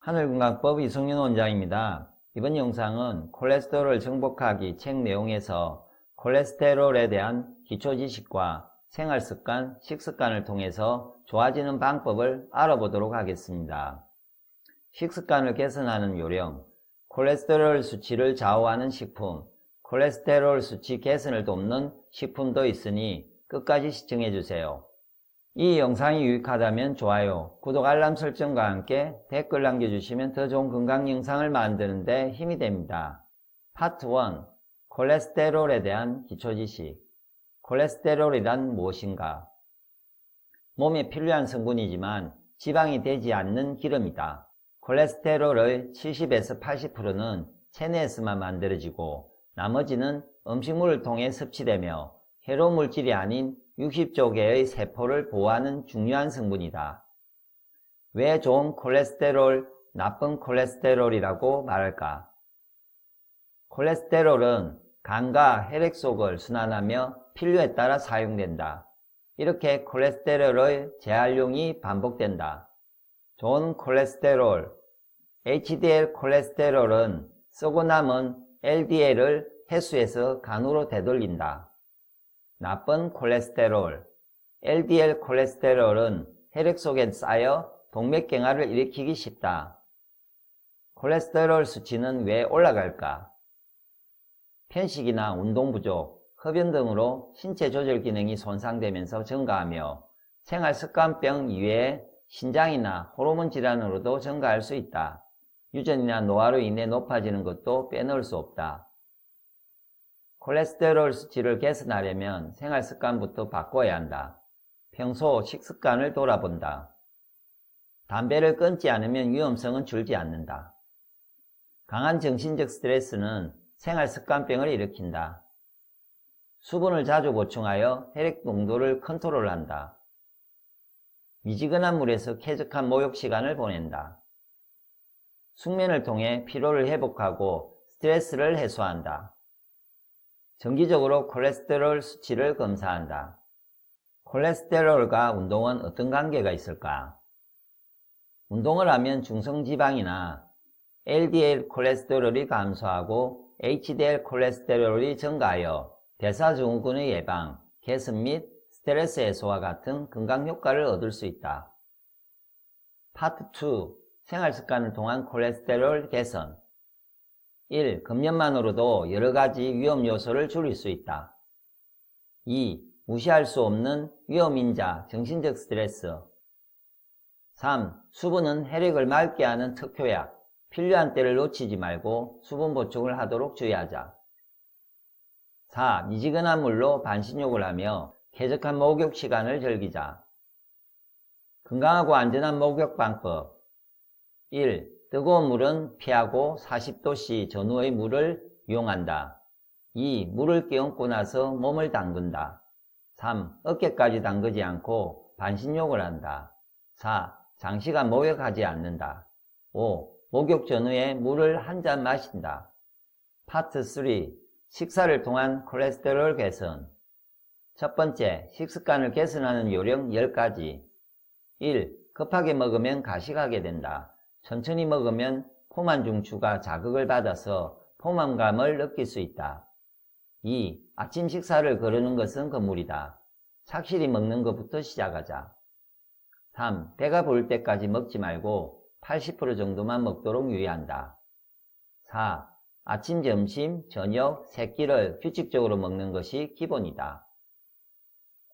하늘건강법 이승윤 원장입니다. 이번 영상은 콜레스테롤 정복하기 책 내용에서 콜레스테롤에 대한 기초 지식과 생활 습관, 식습관을 통해서 좋아지는 방법을 알아보도록 하겠습니다. 식습관을 개선하는 요령, 콜레스테롤 수치를 좌우하는 식품, 콜레스테롤 수치 개선을 돕는 식품도 있으니 끝까지 시청해 주세요. 이 영상이 유익하다면 좋아요, 구독, 알람 설정과 함께 댓글 남겨주시면 더 좋은 건강 영상을 만드는데 힘이 됩니다. 파트 1. 콜레스테롤에 대한 기초 지식. 콜레스테롤이란 무엇인가? 몸에 필요한 성분이지만 지방이 되지 않는 기름이다. 콜레스테롤의 70에서 80%는 체내에서만 만들어지고 나머지는 음식물을 통해 섭취되며 해로 물질이 아닌 60조 개의 세포를 보호하는 중요한 성분이다. 왜 좋은 콜레스테롤, 나쁜 콜레스테롤이라고 말할까? 콜레스테롤은 간과 혈액 속을 순환하며 필요에 따라 사용된다. 이렇게 콜레스테롤의 재활용이 반복된다. 좋은 콜레스테롤, HDL 콜레스테롤은 썩고 남은 LDL을 해수해서 간으로 되돌린다. 나쁜 콜레스테롤, LDL 콜레스테롤은 혈액 속에 쌓여 동맥경화를 일으키기 쉽다. 콜레스테롤 수치는 왜 올라갈까? 편식이나 운동 부족, 흡연 등으로 신체 조절 기능이 손상되면서 증가하며 생활 습관병 이외에 신장이나 호르몬 질환으로도 증가할 수 있다. 유전이나 노화로 인해 높아지는 것도 빼놓을 수 없다. 콜레스테롤 수치를 개선하려면 생활 습관부터 바꿔야 한다. 평소 식습관을 돌아본다. 담배를 끊지 않으면 위험성은 줄지 않는다. 강한 정신적 스트레스는 생활 습관병을 일으킨다. 수분을 자주 보충하여 혈액 농도를 컨트롤한다. 미지근한 물에서 쾌적한 목욕 시간을 보낸다. 숙면을 통해 피로를 회복하고 스트레스를 해소한다. 정기적으로 콜레스테롤 수치를 검사한다. 콜레스테롤과 운동은 어떤 관계가 있을까? 운동을 하면 중성지방이나 LDL 콜레스테롤이 감소하고 HDL 콜레스테롤이 증가하여 대사증후군의 예방, 개선 및 스트레스 해소와 같은 건강 효과를 얻을 수 있다. 파트 2. 생활 습관을 통한 콜레스테롤 개선 1. 금연만으로도 여러 가지 위험 요소를 줄일 수 있다. 2. 무시할 수 없는 위험인자, 정신적 스트레스 3. 수분은 혈액을 맑게 하는 특효약, 필요한 때를 놓치지 말고 수분 보충을 하도록 주의하자. 4. 미지근한 물로 반신욕을 하며 쾌적한 목욕 시간을 즐기자. 건강하고 안전한 목욕 방법 1. 뜨거운 물은 피하고 40도씨 전후의 물을 이용한다. 2. 물을 끼얹고 나서 몸을 담근다. 3. 어깨까지 담그지 않고 반신욕을 한다. 4. 장시간 목욕하지 않는다. 5. 목욕 전후에 물을 한 잔 마신다. 파트 3. 식사를 통한 콜레스테롤 개선 첫 번째, 식습관을 개선하는 요령 10가지 1. 급하게 먹으면 가식하게 된다. 천천히 먹으면 포만 중추가 자극을 받아서 포만감을 느낄 수 있다. 2. 아침 식사를 거르는 것은 건물이다. 착실히 먹는 것부터 시작하자. 3. 배가 부를 때까지 먹지 말고 80% 정도만 먹도록 유의한다. 4. 아침, 점심, 저녁, 새끼를 규칙적으로 먹는 것이 기본이다.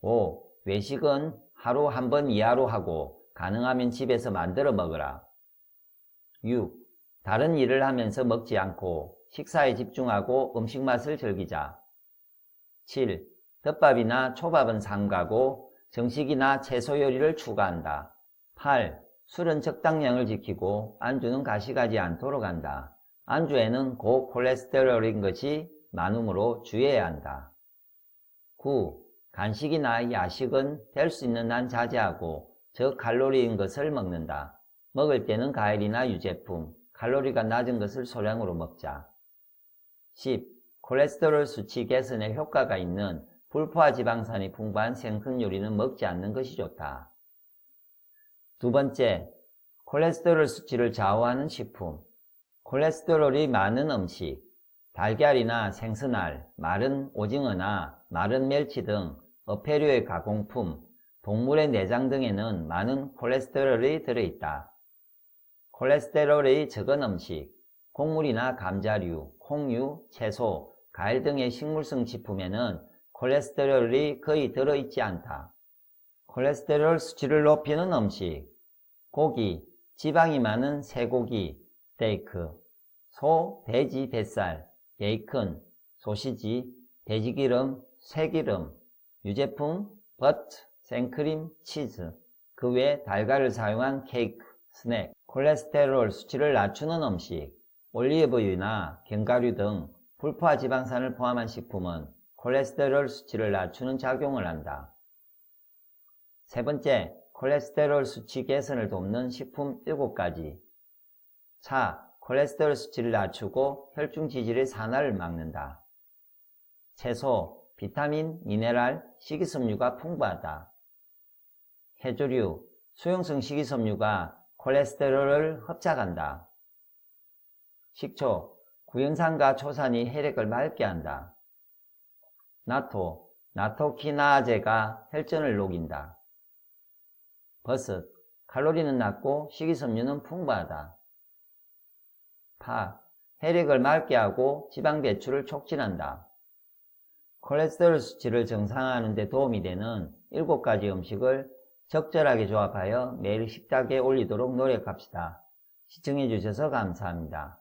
5. 외식은 하루 한 번 이하로 하고 가능하면 집에서 만들어 먹으라. 6. 다른 일을 하면서 먹지 않고 식사에 집중하고 음식 맛을 즐기자. 7. 덮밥이나 초밥은 삼가고 정식이나 채소 요리를 추가한다. 8. 술은 적당량을 지키고 안주는 가식하지 않도록 한다. 안주에는 고콜레스테롤인 것이 많으므로 주의해야 한다. 9. 간식이나 야식은 될 수 있는 한 자제하고 저칼로리인 것을 먹는다. 먹을 때는 과일이나 유제품, 칼로리가 낮은 것을 소량으로 먹자. 10. 콜레스테롤 수치 개선에 효과가 있는 불포화 지방산이 풍부한 생선 요리는 먹지 않는 것이 좋다. 두 번째, 콜레스테롤 수치를 좌우하는 식품. 콜레스테롤이 많은 음식, 달걀이나 생선알, 마른 오징어나 마른 멸치 등 어패류의 가공품, 동물의 내장 등에는 많은 콜레스테롤이 들어있다. 콜레스테롤이 적은 음식, 곡물이나 감자류, 콩류, 채소, 과일 등의 식물성 식품에는 콜레스테롤이 거의 들어있지 않다. 콜레스테롤 수치를 높이는 음식, 고기, 지방이 많은 쇠고기, 스테이크, 소, 돼지, 뱃살, 베이컨, 소시지, 돼지기름, 쇠기름, 유제품, 버트, 생크림, 치즈, 그 외 달걀을 사용한 케이크, 스낵, 콜레스테롤 수치를 낮추는 음식, 올리브유나 견과류 등 불포화 지방산을 포함한 식품은 콜레스테롤 수치를 낮추는 작용을 한다. 세 번째, 콜레스테롤 수치 개선을 돕는 식품 7가지. 차, 콜레스테롤 수치를 낮추고 혈중 지질의 산화를 막는다. 채소, 비타민, 미네랄, 식이섬유가 풍부하다. 해조류, 수용성 식이섬유가 콜레스테롤을 흡착한다. 식초, 구연산과 초산이 혈액을 맑게 한다. 나토, 나토키나제가 혈전을 녹인다. 버섯, 칼로리는 낮고 식이섬유는 풍부하다. 파, 혈액을 맑게 하고 지방 배출을 촉진한다. 콜레스테롤 수치를 정상화하는 데 도움이 되는 7가지 음식을 적절하게 조합하여 매일 식탁에 올리도록 노력합시다. 시청해 주셔서 감사합니다.